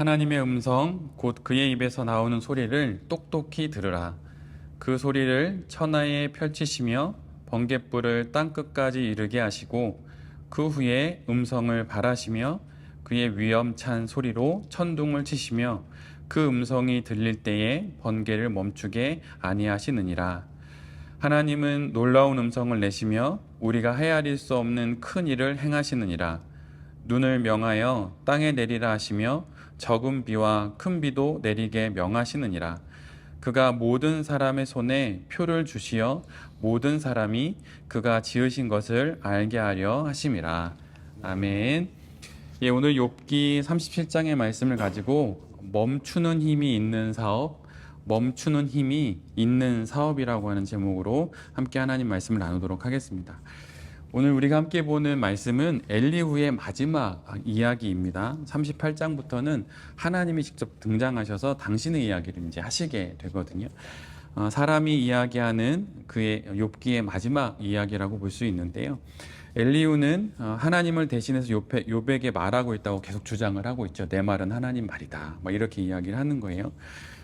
하나님의 음성 곧 그의 입에서 나오는 소리를 똑똑히 들으라. 그 소리를 천하에 펼치시며 번갯불을 땅 끝까지 이르게 하시고 그 후에 음성을 발하시며 그의 위엄찬 소리로 천둥을 치시며 그 음성이 들릴 때에 번개를 멈추게 아니하시느니라. 하나님은 놀라운 음성을 내시며 우리가 헤아릴 수 없는 큰 일을 행하시느니라. 눈을 명하여 땅에 내리라 하시며 적은 비와 큰 비도 내리게 명하시느니라. 그가 모든 사람의 손에 표를 주시어 모든 사람이 그가 지으신 것을 알게 하려 하심이라. 아멘. 예, 오늘 욥기 37장의 말씀을 가지고 멈추는 힘이 있는 사업, 멈추는 힘이 있는 사업이라고 하는 제목으로 함께 하나님 말씀을 나누도록 하겠습니다. 오늘 우리가 함께 보는 말씀은 엘리후의 마지막 이야기입니다. 38장부터는 하나님이 직접 등장하셔서 당신의 이야기를 이제 하시게 되거든요. 어, 사람이 이야기하는 그의 욥기의 마지막 이야기라고 볼 수 있는데요. 엘리후는 어, 하나님을 대신해서 욥에, 욥에게 말하고 있다고 계속 주장을 하고 있죠. 내 말은 하나님 말이다. 막 이렇게 이야기를 하는 거예요.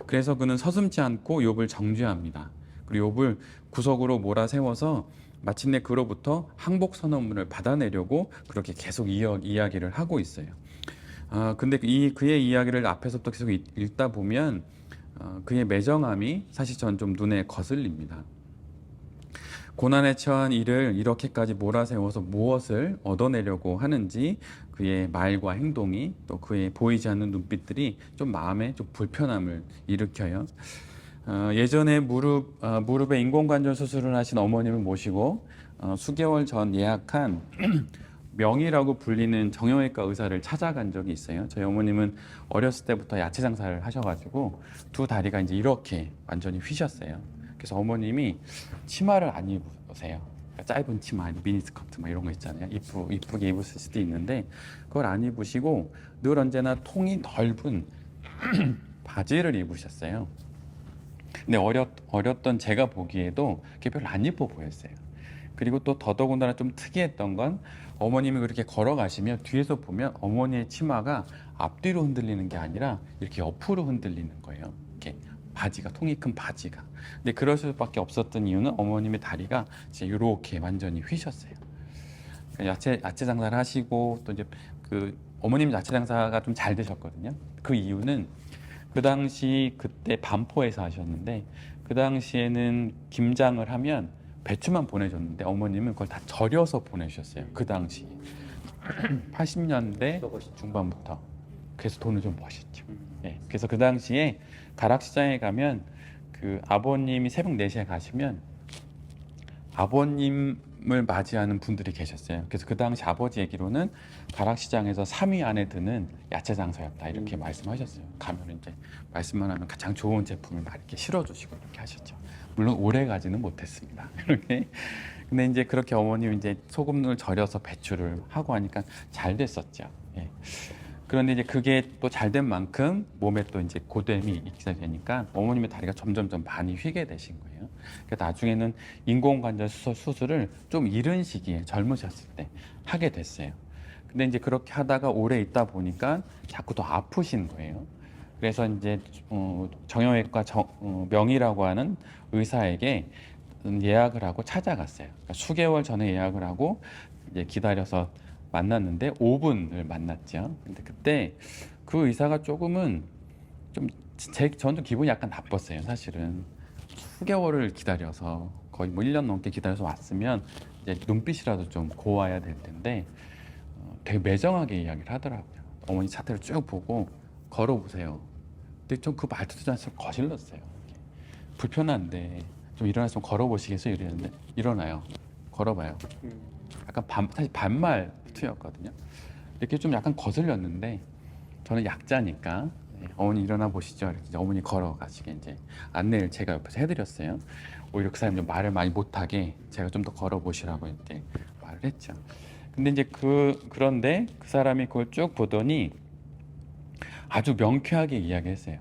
그래서 그는 서슴지 않고 욥을 정죄합니다. 그리고 욥을 구석으로 몰아 세워서 마침내 그로부터 항복 선언문을 받아내려고 그렇게 계속 이어, 이야기를 하고 있어요. 아 근데 이 그의 이야기를 앞에서부터 계속 읽- 읽다 보면 어, 그의 매정함이 사실 전 좀 눈에 거슬립니다. 고난에 처한 이를 이렇게까지 몰아세워서 무엇을 얻어내려고 하는지 그의 말과 행동이 또 그의 보이지 않는 눈빛들이 좀 마음에 좀 불편함을 일으켜요. 어, 예전에 무릎 어, 무릎에 인공관절 수술을 하신 어머님을 모시고 어, 수개월 전 예약한 명이라고 불리는 정형외과 의사를 찾아간 적이 있어요. 저희 어머님은 어렸을 때부터 야채 장사를 하셔가지고 두 다리가 이제 이렇게 완전히 휘셨어요. 그래서 어머님이 치마를 안 입으세요. 그러니까 짧은 치마, 미니스커트 막 이런 거 있잖아요. 이쁘, 이쁘게 입으실 수도 있는데 그걸 안 입으시고 늘 언제나 통이 넓은 바지를 입으셨어요. 근데 어렸, 어렸던 제가 보기에도 그게 별로 안 예뻐 보였어요. 그리고 또 더더군다나 좀 특이했던 건 어머님이 그렇게 걸어가시면 뒤에서 보면 어머니의 치마가 앞뒤로 흔들리는 게 아니라 이렇게 옆으로 흔들리는 거예요. 이렇게 바지가 통이 큰 바지가. 근데 그럴 수밖에 없었던 이유는 어머님의 다리가 이제 이렇게 완전히 휘셨어요. 그러니까 야채 야채 장사를 하시고 또 이제 그 어머님 야채 장사가 좀 잘 되셨거든요. 그 이유는 그 당시 그때 반포에서 하셨는데 그 당시에는 김장을 하면 배추만 보내줬는데 어머님은 그걸 다 절여서 보내주셨어요. 그 당시 80년대 중반부터 그래서 돈을 좀 버셨죠. 예, 그래서 그 당시에 가락시장에 가면 그 아버님이 새벽 4시에 가시면 아버님 을 맞이하는 분들이 계셨어요. 그래서 그 당시 아버지 얘기로는 가락시장에서 3위 안에 드는 야채 장사였다 이렇게 말씀하셨어요. 가면 이제 말씀만 하면 가장 좋은 제품을 막 이렇게 실어주시고 이렇게 하셨죠. 물론 오래 가지는 못했습니다. 이렇게. 근데 이제 그렇게 어머님 이제 소금을 절여서 배추를 하고 하니까 잘 됐었죠. 예. 그런데 이제 그게 또 잘 된 만큼 몸에 또 이제 고됨이 있게 되니까 어머님의 다리가 점점점 많이 휘게 되신 거예요. 그래서 나중에는 인공관절 수술, 수술을 좀 이른 시기에 젊으셨을 때 하게 됐어요. 근데 이제 그렇게 하다가 오래 있다 보니까 자꾸 더 아프신 거예요. 그래서 이제 어, 정형외과 정, 어, 명이라고 하는 의사에게 예약을 하고 찾아갔어요. 그러니까 수개월 전에 예약을 하고 이제 기다려서 만났는데 5분을 만났죠. 근데 그때 그 의사가 조금은 좀 제 저는 기분이 약간 나빴어요. 사실은 수개월을 기다려서 거의 뭐 1년 넘게 기다려서 왔으면 이제 눈빛이라도 좀 고와야 될 텐데 어, 되게 매정하게 이야기를 하더라고요. 어머니 차트를 쭉 보고 걸어보세요. 근데 좀 그 말투도 좀 거슬렀어요. 이렇게. 불편한데 좀 일어나서 좀 걸어보시겠어요? 이랬는데 일어나요. 걸어봐요. 약간 반, 사실 반말 투였거든요. 이렇게 좀 약간 거슬렸는데 저는 약자니까 네, 어머니 일어나 보시죠. 이렇게 어머니 걸어가시게 이제 안내를 제가 옆에서 해드렸어요. 오히려 그 사람이 좀 말을 많이 못하게 제가 좀 더 걸어보시라고 이제 말을 했죠. 근데 이제 그 그런데 그 사람이 그걸 쭉 보더니 아주 명쾌하게 이야기했어요.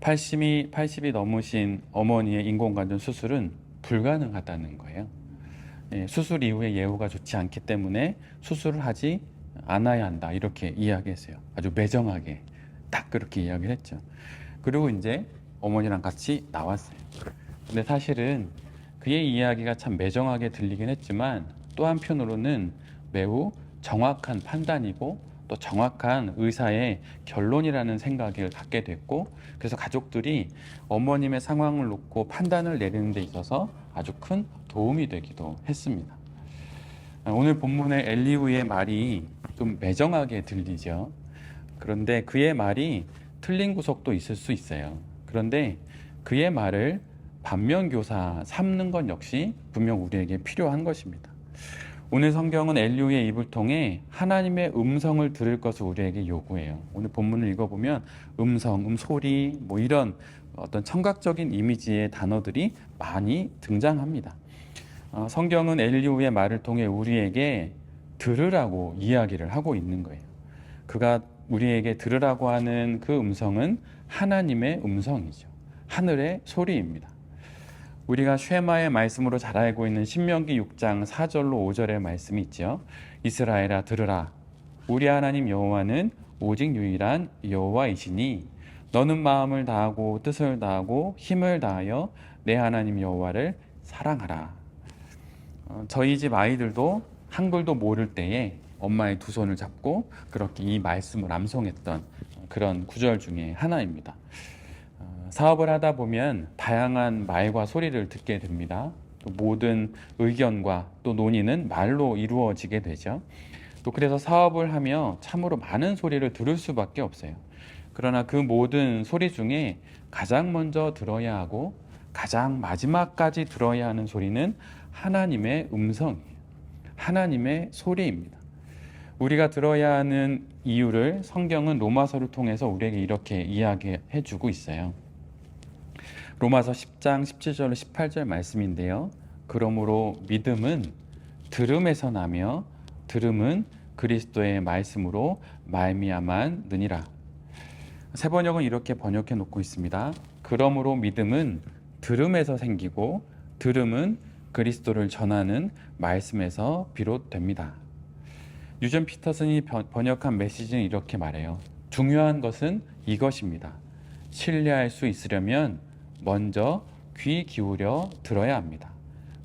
80이 80이 넘으신 어머니의 인공관절 수술은 불가능하다는 거예요. 예, 수술 이후에 예후가 좋지 않기 때문에 수술을 하지 않아야 한다 이렇게 이야기했어요. 아주 매정하게 딱 그렇게 이야기를 했죠. 그리고 이제 어머니랑 같이 나왔어요. 근데 사실은 그의 이야기가 참 매정하게 들리긴 했지만 또 한편으로는 매우 정확한 판단이고 또 정확한 의사의 결론이라는 생각을 갖게 됐고 그래서 가족들이 어머님의 상황을 놓고 판단을 내리는 데 있어서 아주 큰 도움이 되기도 했습니다. 아, 오늘 본문의 엘리후의 말이 좀 매정하게 들리죠. 그런데 그의 말이 틀린 구석도 있을 수 있어요. 그런데 그의 말을 반면교사 삼는 것 역시 분명 우리에게 필요한 것입니다. 오늘 성경은 엘리후의 입을 통해 하나님의 음성을 들을 것을 우리에게 요구해요. 오늘 본문을 읽어보면 음성, 음소리, 뭐 이런 어떤 청각적인 이미지의 단어들이 많이 등장합니다. 어, 성경은 엘리후의 말을 통해 우리에게 들으라고 이야기를 하고 있는 거예요. 그가 우리에게 들으라고 하는 그 음성은 하나님의 음성이죠. 하늘의 소리입니다. 우리가 쉐마의 말씀으로 잘 알고 있는 신명기 6장 4절로 5절의 말씀이 있죠. 이스라엘아 들으라. 우리 하나님 여호와는 오직 유일한 여호와이시니 너는 마음을 다하고 뜻을 다하고 힘을 다하여 내 하나님 여호와를 사랑하라. 어, 저희 집 아이들도 한글도 모를 때에 엄마의 두 손을 잡고 그렇게 이 말씀을 암송했던 그런 구절 중에 하나입니다. 어, 사업을 하다 보면 다양한 말과 소리를 듣게 됩니다. 또 모든 의견과 또 논의는 말로 이루어지게 되죠. 또 그래서 사업을 하며 참으로 많은 소리를 들을 수밖에 없어요. 그러나 그 모든 소리 중에 가장 먼저 들어야 하고 가장 마지막까지 들어야 하는 소리는 하나님의 음성이에요. 하나님의 소리입니다. 우리가 들어야 하는 이유를 성경은 로마서를 통해서 우리에게 이렇게 이야기해 주고 있어요. 로마서 10장 17절 18절 말씀인데요. 그러므로 믿음은 들음에서 나며 들음은 그리스도의 말씀으로 말미암았느니라. 세 번역은 이렇게 번역해 놓고 있습니다. 그러므로 믿음은 들음에서 생기고 들음은 그리스도를 전하는 말씀에서 비롯됩니다. 유전 피터슨이 번역한 메시지는 이렇게 말해요. 중요한 것은 이것입니다. 신뢰할 수 있으려면 먼저 귀 기울여 들어야 합니다.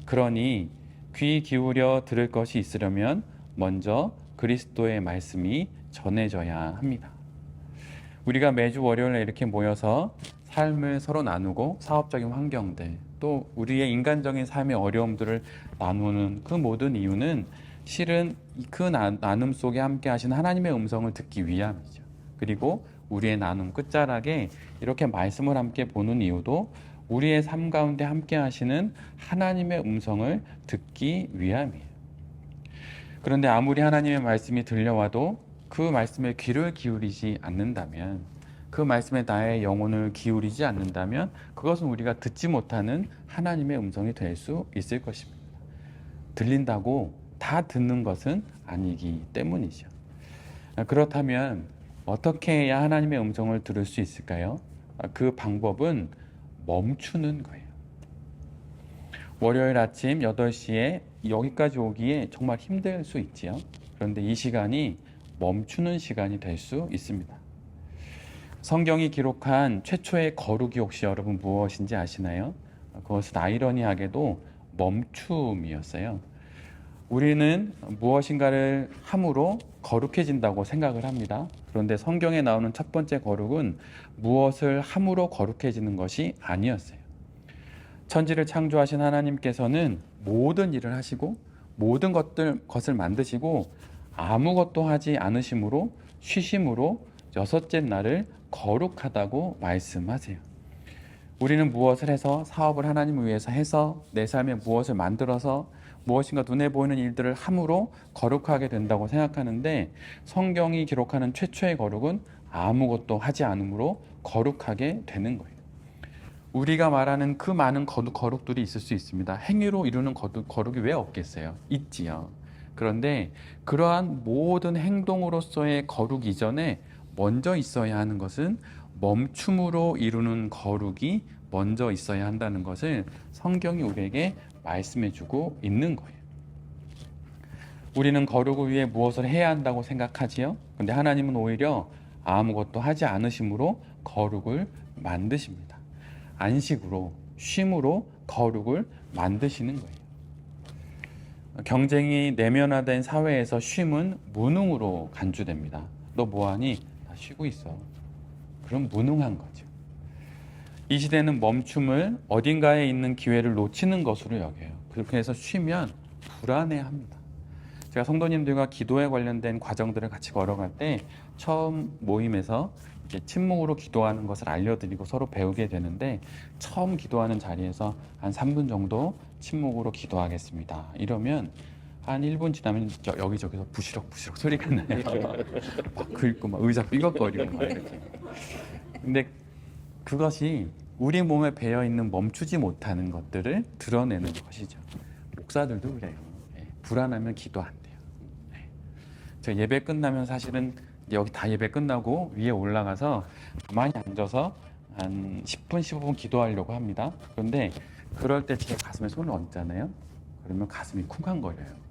그러니 귀 기울여 들을 것이 있으려면 먼저 그리스도의 말씀이 전해져야 합니다. 우리가 매주 월요일에 이렇게 모여서 삶을 서로 나누고 사업적인 환경들 또 우리의 인간적인 삶의 어려움들을 나누는 그 모든 이유는 실은 그 나눔 속에 함께 하신 하나님의 음성을 듣기 위함이죠. 그리고 우리의 나눔 끝자락에 이렇게 말씀을 함께 보는 이유도 우리의 삶 가운데 함께 하시는 하나님의 음성을 듣기 위함이에요. 그런데 아무리 하나님의 말씀이 들려와도 그 말씀에 귀를 기울이지 않는다면 그 말씀에 나의 영혼을 기울이지 않는다면 그것은 우리가 듣지 못하는 하나님의 음성이 될 수 있을 것입니다. 들린다고 다 듣는 것은 아니기 때문이죠. 그렇다면 어떻게 해야 하나님의 음성을 들을 수 있을까요? 그 방법은 멈추는 거예요. 월요일 아침 8시에 여기까지 오기에 정말 힘들 수 있지요. 그런데 이 시간이 멈추는 시간이 될 수 있습니다. 성경이 기록한 최초의 거룩이 혹시 여러분 무엇인지 아시나요? 그것은 아이러니하게도 멈춤이었어요. 우리는 무엇인가를 함으로 거룩해진다고 생각을 합니다. 그런데 성경에 나오는 첫 번째 거룩은 무엇을 함으로 거룩해지는 것이 아니었어요. 천지를 창조하신 하나님께서는 모든 일을 하시고 모든 것들 것을 만드시고 아무것도 하지 않으심으로 쉬심으로 여섯째 날을 거룩하다고 말씀하세요. 우리는 무엇을 해서 사업을 하나님을 위해서 해서 내 삶에 무엇을 만들어서 무엇인가 눈에 보이는 일들을 함으로 거룩하게 된다고 생각하는데 성경이 기록하는 최초의 거룩은 아무것도 하지 않으므로 거룩하게 되는 거예요. 우리가 말하는 그 많은 거룩, 들이 있을 수 있습니다. 행위로 이루는 거룩, 거룩이 왜 없겠어요? 있지요. 그런데 그러한 모든 행동으로서의 거룩 이전에 먼저 있어야 하는 것은 멈춤으로 이루는 거룩이 먼저 있어야 한다는 것을 성경이 우리에게 말씀해 주고 있는 거예요. 우리는 거룩을 위해 무엇을 해야 한다고 생각하지요? 근데 하나님은 오히려 아무것도 하지 않으심으로 거룩을 만드십니다. 안식으로 쉼으로 거룩을 만드시는 거예요. 경쟁이 내면화된 사회에서 쉼은 무능으로 간주됩니다. 너 뭐하니? 나 쉬고 있어. 그럼 무능한 거죠. 이 시대는 멈춤을 어딘가에 있는 기회를 놓치는 것으로 여겨요. 그렇게 해서 쉬면 불안해합니다. 제가 성도님들과 기도에 관련된 과정들을 같이 걸어갈 때 처음 모임에서 이제 침묵으로 기도하는 것을 알려드리고 서로 배우게 되는데 처음 기도하는 자리에서 한 3분 정도 침묵으로 기도하겠습니다. 이러면 한 1분 지나면 저 여기저기서 부시럭부시럭 소리가 나요. 막 긁고 막 의자 삐걱거리고 막 이렇게. 근데 그것이 우리 몸에 배어 있는 멈추지 못하는 것들을 드러내는 것이죠. 목사들도 그래요. 예, 불안하면 기도 안 돼요. 예. 저 예배 끝나면 사실은 여기 다 예배 끝나고 위에 올라가서 가만히 앉아서 한 10분, 15분 기도하려고 합니다. 그런데 그럴 때 제 가슴에 손을 얹잖아요. 그러면 가슴이 쿵쾅거려요.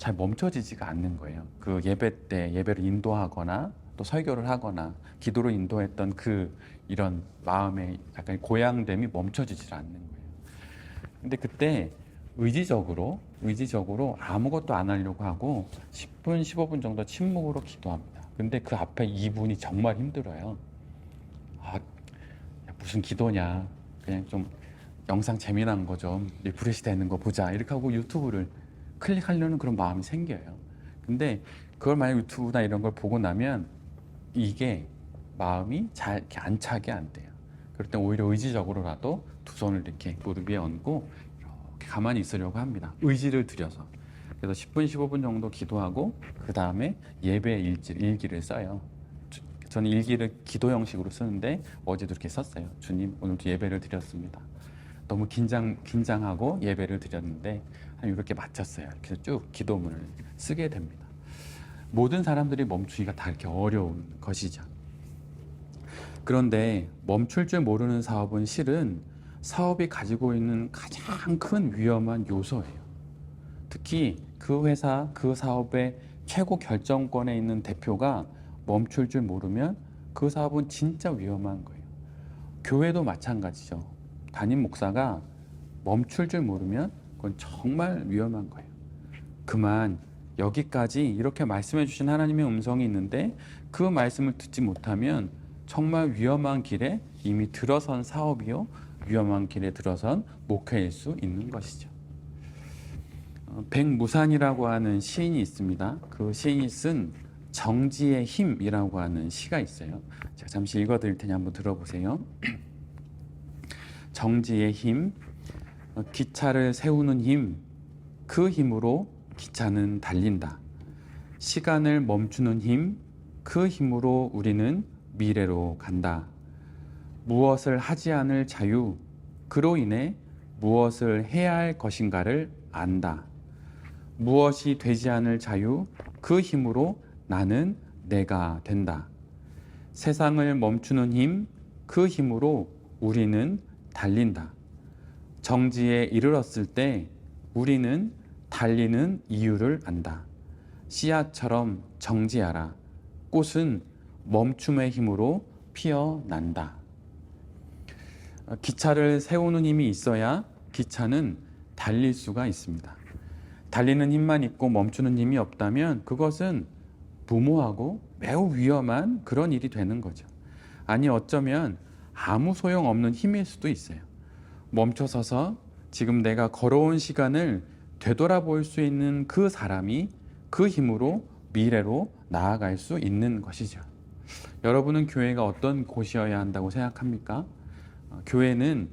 예. 잘 멈춰지지가 않는 거예요. 그 예배 때 예배를 인도하거나 또 설교를 하거나 기도로 인도했던 그 이런 마음의 약간 고양됨이 멈춰지질 않는 거예요. 근데 그때 의지적으로 의지적으로 아무것도 안 하려고 하고 10분, 15분 정도 침묵으로 기도합니다. 근데 그 앞에 2분이 정말 힘들어요. 아, 야, 무슨 기도냐. 그냥 좀 영상 재미난 거 좀 리프레시 되는 거 보자. 이렇게 하고 유튜브를 클릭하려는 그런 마음이 생겨요. 근데 그걸 만약 유튜브나 이런 걸 보고 나면 이게 마음이 잘 이렇게 안 차게 안 돼요. 그럴 때 오히려 의지적으로라도 두 손을 이렇게 무릎 위에 얹고 이렇게 가만히 있으려고 합니다. 의지를 들여서. 그래서 10분, 15분 정도 기도하고 그 다음에 예배 일지, 일기를 써요. 주- 저는 일기를 기도 형식으로 쓰는데 어제도 이렇게 썼어요. 주님 오늘도 예배를 드렸습니다. 너무 긴장 긴장하고 예배를 드렸는데 한 이렇게 마쳤어요. 이렇게 쭉 기도문을 쓰게 됩니다. 모든 사람들이 멈추기가 다 이렇게 어려운 것이죠. 그런데 멈출 줄 모르는 사업은 실은 사업이 가지고 있는 가장 큰 위험한 요소예요. 특히 그 회사, 그 사업의 최고 결정권에 있는 대표가 멈출 줄 모르면 그 사업은 진짜 위험한 거예요. 교회도 마찬가지죠. 담임 목사가 멈출 줄 모르면 그건 정말 위험한 거예요. 그만 여기까지 이렇게 말씀해 주신 하나님의 음성이 있는데 그 말씀을 듣지 못하면 정말 위험한 길에 이미 들어선 사업이요 위험한 길에 들어선 목회일 수 있는 것이죠. 어, 백무산이라고 하는 시인이 있습니다. 그 시인이 쓴 정지의 힘이라고 하는 시가 있어요. 제가 잠시 읽어드릴 테니 한번 들어보세요. 정지의 힘, 어, 기차를 세우는 힘, 그 힘으로 기차는 달린다. 시간을 멈추는 힘, 그 힘으로 우리는 미래로 간다. 무엇을 하지 않을 자유, 그로 인해 무엇을 해야 할 것인가를 안다. 무엇이 되지 않을 자유, 그 힘으로 나는 내가 된다. 세상을 멈추는 힘, 그 힘으로 우리는 달린다. 정지에 이르렀을 때 우리는 달리는 이유를 안다. 씨앗처럼 정지하라. 꽃은 멈춤의 힘으로 피어난다. 어, 기차를 세우는 힘이 있어야 기차는 달릴 수가 있습니다. 달리는 힘만 있고 멈추는 힘이 없다면 그것은 무모하고 매우 위험한 그런 일이 되는 거죠. 아니 어쩌면 아무 소용 없는 힘일 수도 있어요. 멈춰서서 지금 내가 걸어온 시간을 되돌아볼 수 있는 그 사람이 그 힘으로 미래로 나아갈 수 있는 것이죠. 여러분은 교회가 어떤 곳이어야 한다고 생각합니까? 어, 교회는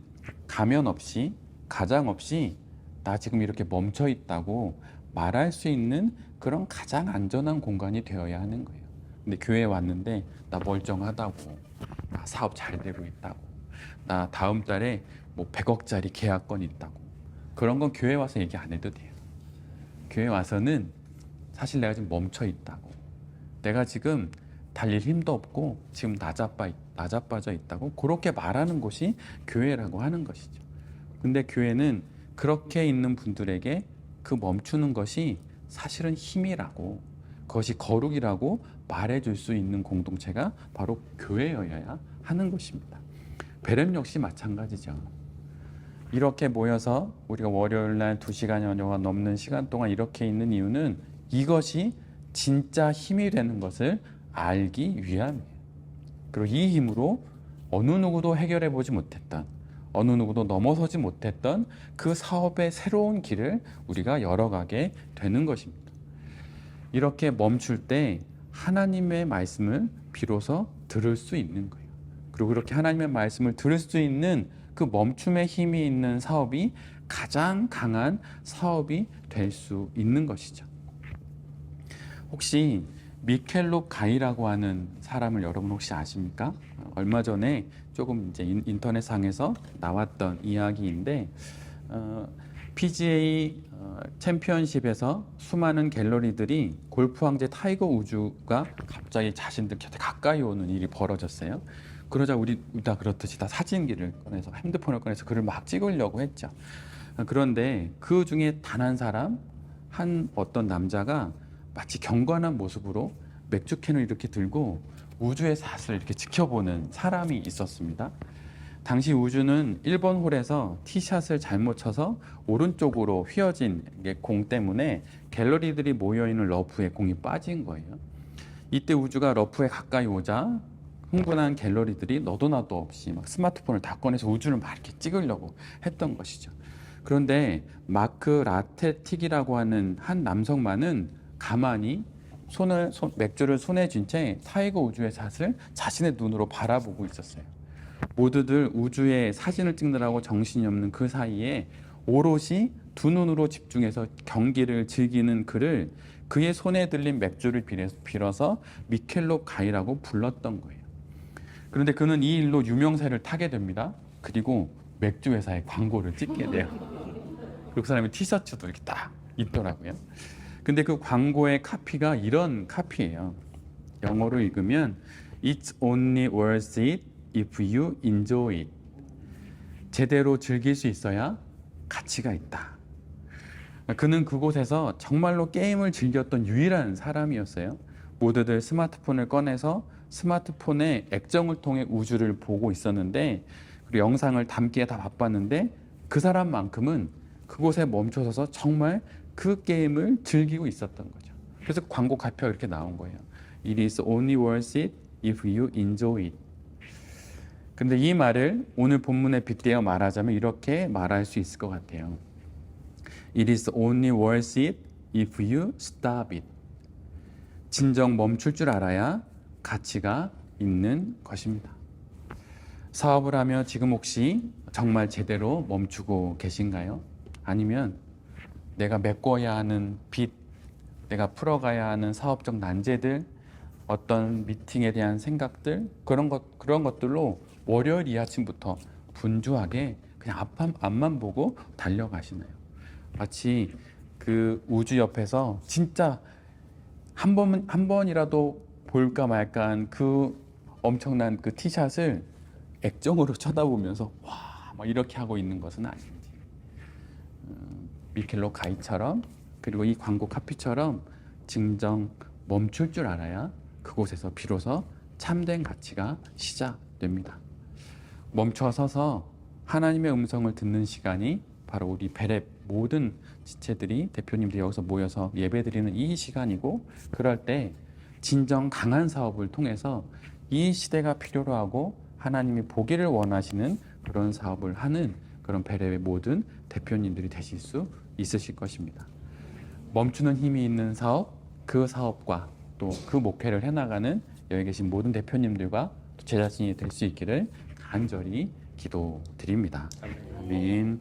가면 없이 가장 없이 나 지금 이렇게 멈춰 있다고 말할 수 있는 그런 가장 안전한 공간이 되어야 하는 거예요. 근데 교회에 왔는데 나 멀쩡하다고, 나 사업 잘 되고 있다고, 나 다음 달에 뭐 100억짜리 계약권 있다고. 그런 건 교회 와서 얘기 안 해도 돼요. 교회 와서는 사실 내가 지금 멈춰 있다고. 내가 지금 달릴 힘도 없고 지금 나자빠 나자빠져 있다고 그렇게 말하는 곳이 교회라고 하는 것이죠. 근데 교회는 그렇게 있는 분들에게 그 멈추는 것이 사실은 힘이라고 그것이 거룩이라고 말해줄 수 있는 공동체가 바로 교회여야 하는 것입니다. 베렘 역시 마찬가지죠. 이렇게 모여서 우리가 월요일 날 2시간 여가 넘는 시간 동안 이렇게 있는 이유는 이것이 진짜 힘이 되는 것을 알기 위함이에요. 그리고 이 힘으로 어느 누구도 해결해 보지 못했던 어느 누구도 넘어서지 못했던 그 사업의 새로운 길을 우리가 열어가게 되는 것입니다. 이렇게 멈출 때 하나님의 말씀을 비로소 들을 수 있는 거예요. 그리고 그렇게 하나님의 말씀을 들을 수 있는 그 멈춤의 힘이 있는 사업이 가장 강한 사업이 될 수 있는 것이죠. 혹시 미켈로 가이라고 하는 사람을 여러분 혹시 아십니까? 어, 얼마 전에 조금 이제 인- 인터넷 상에서 나왔던 이야기인데 어, PGA 어, 챔피언십에서 수많은 갤러리들이 골프 황제 타이거 우즈가 갑자기 자신들 곁에 가까이 오는 일이 벌어졌어요. 그러자 우리 다 그렇듯이 다 사진기를 꺼내서 핸드폰을 꺼내서 그를 막 찍으려고 했죠. 어, 그런데 그 중에 단 한 사람 한 어떤 남자가 마치 경건한 모습으로 맥주캔을 이렇게 들고 우주의 샷을 이렇게 지켜보는 사람이 있었습니다. 당시 우주는 1번 홀에서 티샷을 잘못 쳐서 오른쪽으로 휘어진 공 때문에 갤러리들이 모여있는 러프에 공이 빠진 거예요. 이때 우주가 러프에 가까이 오자 흥분한 갤러리들이 너도 나도 없이 막 스마트폰을 다 꺼내서 우주를 막 이렇게 찍으려고 했던 것이죠. 그런데 마크 라테틱이라고 하는 한 남성만은 가만히 손을 손- 맥주를 손에 쥔 채 타이거 우주의 샷을 자신의 눈으로 바라보고 있었어요. 모두들 우주의 사진을 찍느라고 정신이 없는 그 사이에 오롯이 두 눈으로 집중해서 경기를 즐기는 그를 그의 손에 들린 맥주를 빌어- 빌어서 미켈로 가이라고 불렀던 거예요. 그런데 그는 이 일로 유명세를 타게 됩니다. 그리고 맥주 회사의 광고를 찍게 돼요. 그 사람의 티셔츠도 이렇게 딱 있더라고요. 근데 그 광고의 카피가 이런 카피예요. 영어로 읽으면 It's only worth it if you enjoy it. 제대로 즐길 수 있어야 가치가 있다. 그는 그곳에서 정말로 게임을 즐겼던 유일한 사람이었어요. 모두들 스마트폰을 꺼내서 스마트폰의 액정을 통해 우주를 보고 있었는데 그리고 영상을 담기에 다 바빴는데 그 사람만큼은 그곳에 멈춰서서 정말 그 게임을 즐기고 있었던 거죠. 그래서 광고 카피가 이렇게 나온 거예요. It is only worth it if you enjoy it. 근데 이 말을 오늘 본문에 빗대어 말하자면 이렇게 말할 수 있을 것 같아요. It is only worth it if you stop it. 진정 멈출 줄 알아야 가치가 있는 것입니다. 사업을 하며 지금 혹시 정말 제대로 멈추고 계신가요? 아니면 내가 메꿔야 하는 빚, 내가 풀어가야 하는 사업적 난제들, 어떤 미팅에 대한 생각들 그런 것 그런 것들로 월요일 이 아침부터 분주하게 그냥 앞만 앞만 보고 달려가시나요? 마치 그 우주 옆에서 진짜 한 번은 한 번이라도 볼까 말까한 그 엄청난 그 티샷을 액정으로 쳐다보면서 와 막 이렇게 하고 있는 것은 아닌지 음, 미켈로 가이처럼 그리고 이 광고 카피처럼 진정 멈출 줄 알아야 그곳에서 비로소 참된 가치가 시작됩니다. 멈춰서서 하나님의 음성을 듣는 시간이 바로 우리 베랩 모든 지체들이 대표님들이 여기서 모여서 예배드리는 이 시간이고 그럴 때 진정 강한 사업을 통해서 이 시대가 필요로 하고 하나님이 보기를 원하시는 그런 사업을 하는 그런 베랩의 모든 대표님들이 되실 수 있으실 것입니다. 멈추는 힘이 있는 사업, 그 사업과 또 그 목회를 해나가는 여기 계신 모든 대표님들과 또제 자신이 될 수 있기를 간절히 기도드립니다. 아멘.